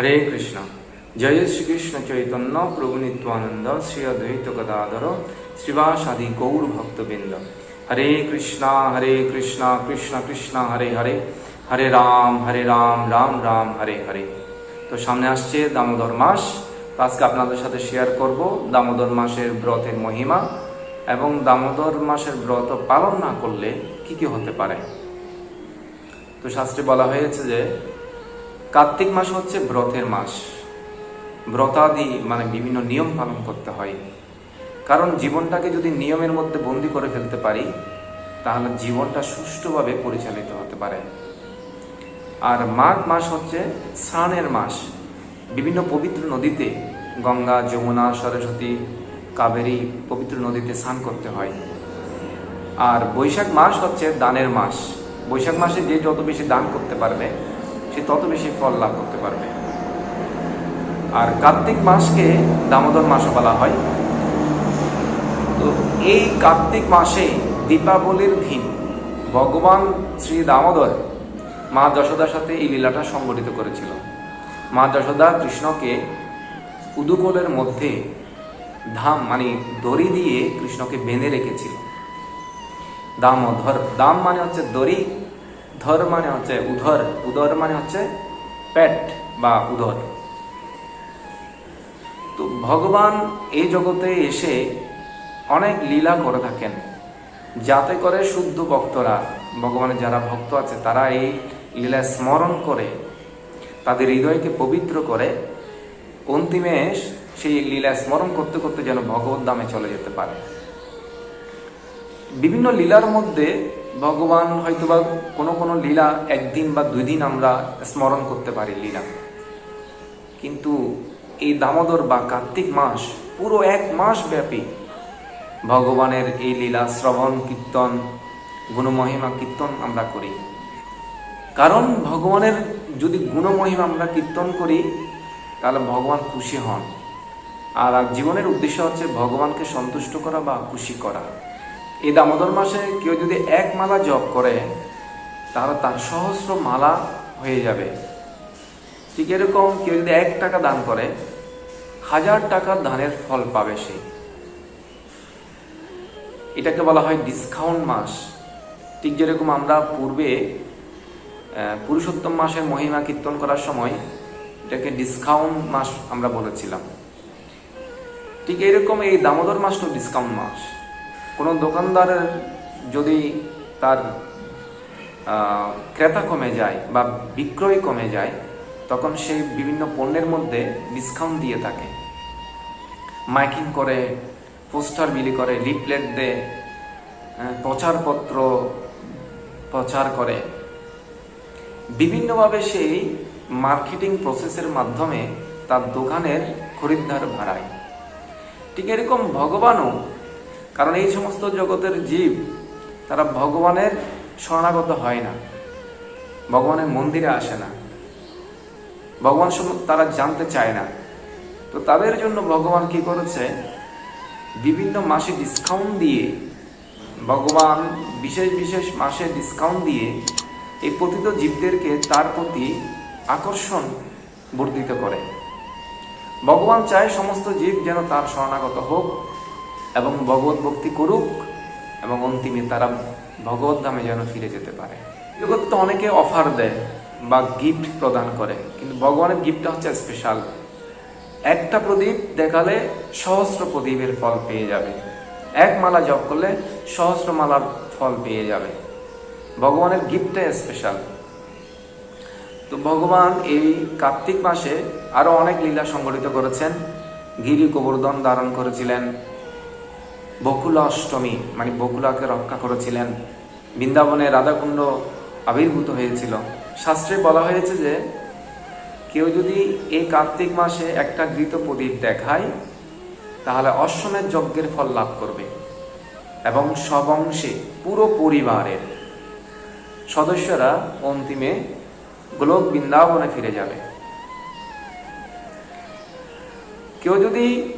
হরে কৃষ্ণ। জয় শ্রীকৃষ্ণ চৈতন্য, প্রভু নিত্যানন্দ, শ্রী অদ্বৈত গদাধর, শ্রীবাসাদি গৌর ভক্তবৃন্দ। হরে কৃষ্ণ হরে কৃষ্ণ কৃষ্ণ কৃষ্ণ, হরে হরে। হরে রাম হরে রাম রাম রাম, হরে হরে। তো সামনে আসছে দামোদর মাস। আজকে আপনাদের সাথে শেয়ার করব দামোদর মাসের ব্রতের মহিমা এবং দামোদর মাসের ব্রত পালন না করলে কি কি হতে পারে? তো শাস্ত্রে বলা হয়েছে যে কার্তিক মাস হচ্ছে ব্রতের মাস। ব্রতাদি মানে বিভিন্ন নিয়ম পালন করতে হয়। কারণ জীবনটাকে যদি নিয়মের মধ্যে বন্দি করে ফেলতে পারি, তাহলে জীবনটা সুষ্ঠুভাবে পরিচালিত হতে পারে। আর মাঘ মাস হচ্ছে স্নানের মাস। বিভিন্ন পবিত্র নদীতে গঙ্গা, যমুনা, সরস্বতী, কাবেরী পবিত্র নদীতে স্নান করতে হয়। আর বৈশাখ মাস হচ্ছে দানের মাস। বৈশাখ মাসে যে যত বেশি দান করতে পারবে সে তত বেশি ফল লাভ করতে পারবে। আর কার্তিক মাসকে দামোদর মাসও বলা হয়। তো এই কার্তিক মাসে দীপাবলির দিন ভগবান শ্রী দামোদর মা যশোদার সাথে এই লীলাটা সংগঠিত করেছিল। মা যশোদা কৃষ্ণকে উদুকলের মধ্যে ধাম মানে দড়ি দিয়ে কৃষ্ণকে বেঁধে রেখেছিল। দামোধর দাম মানে হচ্ছে দড়ি ধর মানে হচ্ছে উধর, উদর মানে হচ্ছে পেট বা উদর। তো ভগবান এই জগতে এসে অনেক লীলা করে থাকেন, যাতে করে শুদ্ধ ভক্তরা, ভগবানের যারা ভক্ত আছে, তারা এই লীলা স্মরণ করে, তাদের হৃদয়কে পবিত্র করে, অন্তিমে সেই লীলা স্মরণ করতে করতে যেন ভগবত দামে চলে যেতে পারে। বিভিন্ন লীলার মধ্যে ভগবান হয়তোবা কোনো কোনো লীলা একদিন বা দুই দিন আমরা স্মরণ করতে পারি লীলা। কিন্তু এই দামোদর বা কার্তিক মাস পুরো এক মাস ব্যাপী ভগবানের এই লীলা শ্রবণ, কীর্তন, গুণমহিমা, কীর্তন আমরা করি। কারণ ভগবানের যদি গুণমহিমা আমরা কীর্তন করি, তাহলে ভগবান খুশি হন। আর জীবনের উদ্দেশ্য হচ্ছে ভগবানকে সন্তুষ্ট করা বা খুশি করা। এই দামোদর মাসে কেউ যদি এক মালা জপ করে, তাহলে তার সহস্র মালা হয়ে যাবে। ঠিক এরকম কেউ যদি এক টাকা দান করে, হাজার টাকা দানের ফল পাবে সে। এটাকে বলা হয় ডিসকাউন্ট মাস। ঠিক যেরকম আমরা পূর্বে পুরুষোত্তম মাসের মহিমা কীর্তন করার সময়, এটাকে ডিসকাউন্ট মাস আমরা বলেছিলাম। ঠিক এরকম এই দামোদর মাসটাও ডিসকাউন্ট মাস। কোনো দোকানদারের যদি তার ক্রেতা কমে যায় বা বিক্রয় কমে যায়, তখন সে বিভিন্ন পণ্যের মধ্যে ডিসকাউন্ট দিয়ে থাকে। মাইকিং করে, পোস্টার বিলি করে, লিফলেট দেয় প্রচারপত্র প্রচার করে। বিভিন্নভাবে সেই মার্কেটিং প্রসেসের মাধ্যমে তার দোকানের খরিদ্দার ভাড়ায় ঠিক এরকম ভগবানও কারণ এই সমস্ত জগতের জীব, তারা ভগবানের শরণাগত হয় না। ভগবানের মন্দিরে আসে না। ভগবান তারা জানতে চায় না। তো তাদের জন্য ভগবান কি করেছে? বিভিন্ন মাসে ডিসকাউন্ট দিয়ে, ভগবান বিশেষ বিশেষ মাসে ডিসকাউন্ট দিয়ে এই পতিত জীবদেরকে তার প্রতি আকর্ষণ বর্ধিত করে। ভগবান চায় সমস্ত জীব যেন তার শরণাগত হোক। এবং ভগবত ভক্তি করুক এবং অন্তিমে তারা ভগবত ধামে যেন ফিরে যেতে পারে। জগৎ তো অনেকে অফার দেয় বা গিফট প্রদান করে, কিন্তু ভগবানের গিফটটা হচ্ছে স্পেশাল একটা প্রদীপ দেখালে সহস্র প্রদীপের ফল পেয়ে যাবে। এক মালা জপ করলে সহস্র মালার ফল পেয়ে যাবে। ভগবানের গিফটটা স্পেশাল তো ভগবান এই কার্তিক মাসে আরও অনেক লীলা সংগঠিত করেছেন। গিরি গোবর্ধন ধারণ করেছিলেন। বকুলা অষ্টমী মানে বকুলাকে রক্ষা করেছিলেন। বৃন্দাবনে রাধাকুণ্ড আবির্ভূত হয়েছিল। শাস্ত্রে বলা হয়েছে যে, কেউ যদি এই কার্তিক মাসে একটা ঘৃত প্রদীপ দেখায়, তাহলে অশ্বমেধ যজ্ঞের ফল লাভ করবে এবং সব অংশে পুরো পরিবারের সদস্যরা অন্তিমে গোলক বৃন্দাবনে ফিরে যাবে। কেউ যদি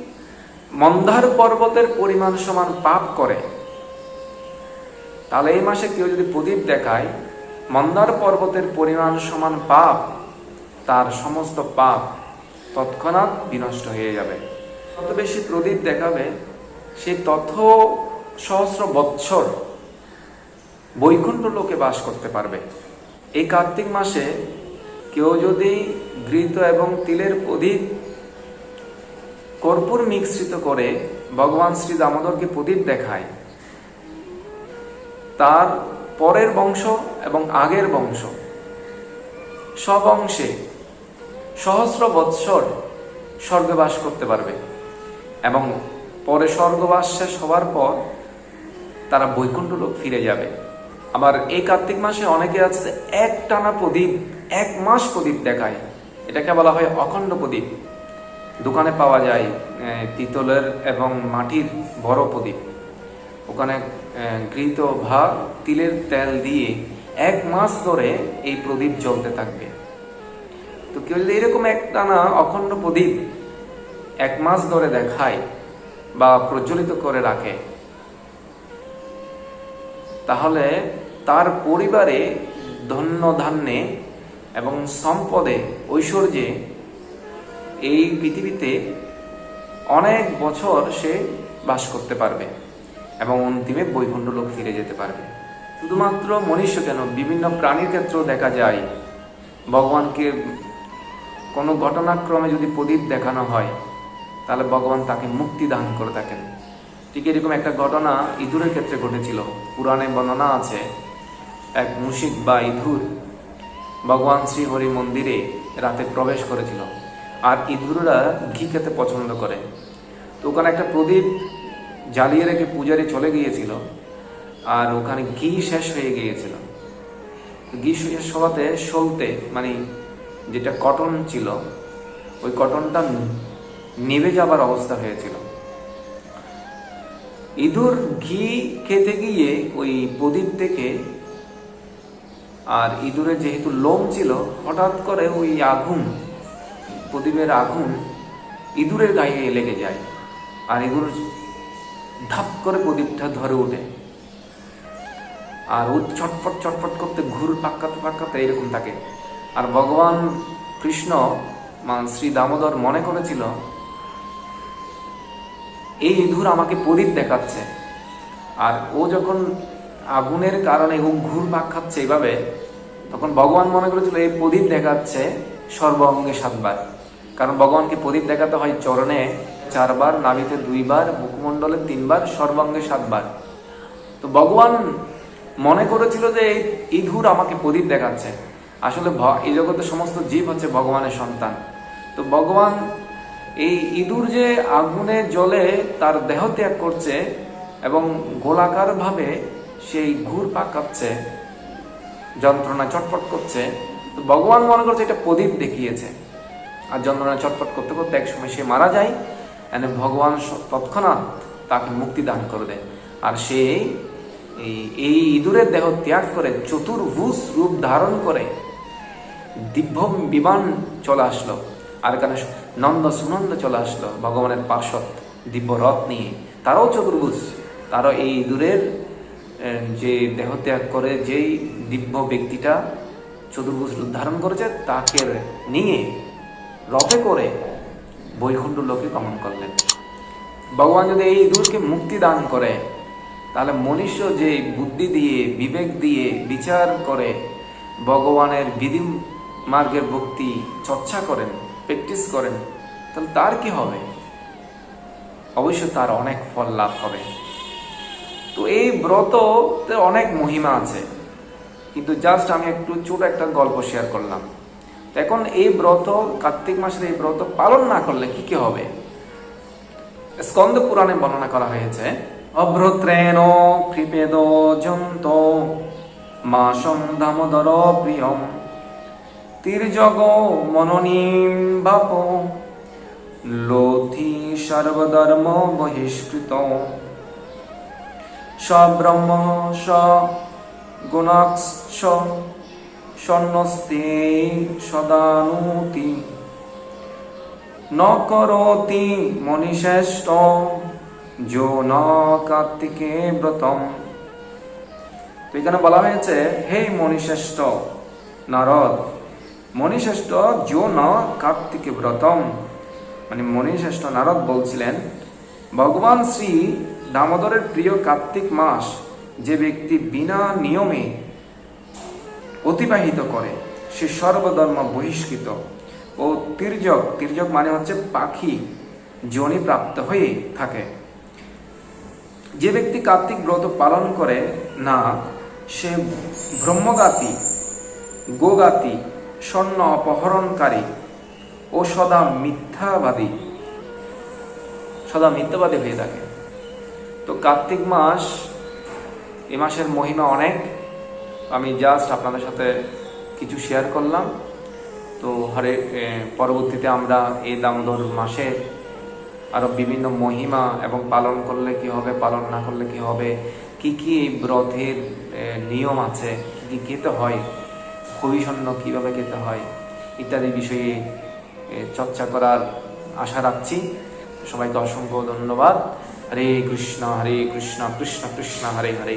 মন্দার পর্বতের পরিমাণ সমান পাপ করে। তাহলে এই মাসে কেউ যদি প্রদীপ দেখায়, মন্দার পর্বতের পরিমাণ সমান পাপ, তার সমস্ত পাপ তৎক্ষণাৎ বিনষ্ট হয়ে যাবে। যত বেশি প্রদীপ দেখাবে, সে তত সহস্র বৎসর বৈকুণ্ঠ লোকে বাস করতে পারবে। এই কার্তিক মাসে কেউ যদি ঘৃত এবং তিলের প্রদীপ কর্পূর মিশ্রিত করে ভগবান শ্রী দামোদরকে প্রদীপ দেখায়। তার পরের বংশ এবং আগের বংশ। সব অংশে সহস্র বৎসর স্বর্গবাস করতে পারবে এবং পরে স্বর্গবাস শেষ হওয়ার পর তারা বৈকুণ্ঠ লোক ফিরে যাবে। আবার এই কার্তিক মাসে অনেকে আছে এক টানা প্রদীপ, এক মাস প্রদীপ দেখায়। এটাকে বলা হয় অখণ্ড প্রদীপ। দোকানে পাওয়া যায় তিতলের এবং মাটির বড় প্রদীপ। ওখানে আহ, ঘৃত ভা তিলের তেল দিয়ে এক মাস ধরে এই প্রদীপ জ্বলতে থাকবে। তো কেউ যদি এরকম এক টানা অখণ্ড প্রদীপ এক মাস ধরে দেখায় বা প্রজ্বলিত করে রাখে তাহলে তার পরিবারে ধন্য ধান্যে এবং সম্পদে ঐশ্বর্যে এই পৃথিবীতে অনেক বছর সে বাস করতে পারবে এবং অন্তিমে বৈকুণ্ঠ লোক ফিরে যেতে পারবে। শুধুমাত্র মনুষ্য কেন, বিভিন্ন প্রাণীর ক্ষেত্রেও দেখা যায়। ভগবানকে কোনো ঘটনাক্রমে যদি প্রদীপ দেখানো হয়, তাহলে ভগবান তাকে মুক্তি দান করে থাকেন। ঠিক এরকম একটা ঘটনা ইঁদুরের ক্ষেত্রে ঘটেছিল। পুরাণে বর্ণনা আছে, এক মুশিক বা ইঁদুর ভগবান শ্রী হরি মন্দিরে রাতে প্রবেশ করেছিল। আর ইঁদুররা ঘি খেতে পছন্দ করে। তো ওখানে একটা প্রদীপ জ্বালিয়ে রেখে পূজারি চলে গিয়েছিল আর ওখানে ঘি শেষ হয়ে গিয়েছিল। ঘি শেষ হওয়াতে সলতে মানে যেটা কটন ছিল, ওই কটনটা নেবে যাবার অবস্থা হয়েছিল। ইঁদুর ঘি খেতে গিয়ে ওই প্রদীপ থেকে আর ইঁদুরের যেহেতু লোম ছিল, হঠাৎ করে ওই আগুন প্রদীপের আগুন ইঁদুরের গায়ে লেগে যায় আর ইঁদুর ধাপ করে প্রদীপটা ধরে ওঠে। আর ও চটপট চটপট করতে ঘুর পাক্কাতে পাক্কাতে এরকম থাকে। আর ভগবান কৃষ্ণ শ্রী দামোদর মনে করেছিল, এই ইঁদুর আমাকে প্রদীপ দেখাচ্ছে। আর ও যখন আগুনের কারণে ও ঘুর পাক খাচ্ছে এইভাবে তখন ভগবান মনে করেছিল, এই প্রদীপ দেখাচ্ছে সর্বাঙ্গে সাতবার। কারণ ভগবানকে প্রদীপ দেখাতে হয় চরণে চারবার, নাভিতে দুইবার, মুখমণ্ডলে তিনবার, সর্বাঙ্গে সাতবার। তো ভগবান মনে করেছিল যে ইঁদুর আমাকে প্রদীপ দেখাচ্ছে। আসলে এই জগতে সমস্ত জীব হচ্ছে ভগবানের সন্তান। তো ভগবান এই ইঁদুর যে আগুনে জলে তার দেহ ত্যাগ করছে এবং গোলাকার ভাবে সেই ঘুর পাকাচ্ছে যন্ত্রণা চটপট করছে। তো ভগবান মনে করছে এটা প্রদীপ দেখিয়েছে। আর যন্ত্রণা চটপট করতে করতে এক সময় সে মারা যায় এনে ভগবান তৎক্ষণাৎ তাকে মুক্তি দান করে দেয়। আর সে এই ইঁদুরের দেহ ত্যাগ করে চতুর্ভুজ রূপ ধারণ করে দিব্য বিমান চলে আসলো, আর এখানে নন্দ সুনন্দ চলে আসলো, ভগবানের পার্শ্বদ দিব্য রথ নিয়ে। তারাও চতুর্ভুজ, তারও এই ইঁদুরের যে দেহ ত্যাগ করে, যেই দিব্য ব্যক্তিটা চতুর্ভুজ রূপ ধারণ করেছে, তাকে নিয়ে রথে করে বৈকুণ্ঠ লোকে গমন করলেন। ভগবান যদি এই ইঁদুরকে মুক্তি দান করে, তাহলে মনুষ্য যে বুদ্ধি দিয়ে, বিবেক দিয়ে বিচার করে, ভগবানের বিধি মার্গের ভক্তি চর্চা করেন প্র্যাকটিস করেন, তাহলে তার কি হবে? অবশ্য তার অনেক ফল লাভ হবে। তো এই ব্রততে অনেক মহিমা আছে। কিন্তু জাস্ট আমি একটু ছোট একটা গল্প শেয়ার করলাম। এখন এই ব্রত, কার্তিক মাসের এই ব্রত পালন না করলে কি কি হবে? স্কন্দ পুরাণে বর্ণনা করা হয়েছে, অভ্রত্রেণ কৃপেদ জন্ত মাসম দামোদর প্রিয়ম, তীর্যগ মননীম বাপ লোথি সর্বধর্ম বহিষ্কৃত। সব্রহ্ম স, গুণাক্ষ স্বর্ণস্তে সদানুতি। ন করোতি মণিশ্রেষ্ঠ, যো ন কার্তিকে ব্রতম। তো এখানে বলা হয়েছে, হে মণিশ্রেষ্ঠ নারদ, মণিশ্রেষ্ঠ যো ন কার্তিক ব্রতম। মানে মণিশ্রেষ্ঠ নারদ বলছিলেন, ভগবান শ্রী দামোদরের প্রিয় কার্তিক মাস, যে ব্যক্তি বিনা নিয়মে অতিবাহিত করে। সে সর্বধর্ম বহিষ্কৃত। ও তির্যক তির্যক মানে হচ্ছে পাখি, জনি প্রাপ্ত হয়ে থাকে। যে ব্যক্তি কার্তিক ব্রত পালন করে না, সে ব্রহ্মগাতি, গোগাতি, স্বর্ণ অপহরণকারী ও সদা মিথ্যাবাদী সদা মিথ্যাবাদী হয়ে থাকে। তো কার্তিক মাস, এ মাসের মহিমা অনেক। আমি জাস্ট আপনাদের সাথে কিছু শেয়ার করলাম। তো হরে পরবর্তীতে আমরা এই দামোদর মাসে আরও বিভিন্ন মহিমা এবং পালন করলে কি হবে, পালন না করলে কি হবে, কি কি এই ব্রতের নিয়ম আছে, কি কি খেতে হয় হবিষণ্য কীভাবে খেতে হয়, ইত্যাদি বিষয়ে চর্চা করার আশা রাখছি। সবাইকে অসংখ্য ধন্যবাদ। হরে কৃষ্ণ হরে কৃষ্ণ কৃষ্ণ কৃষ্ণ, হরে হরে।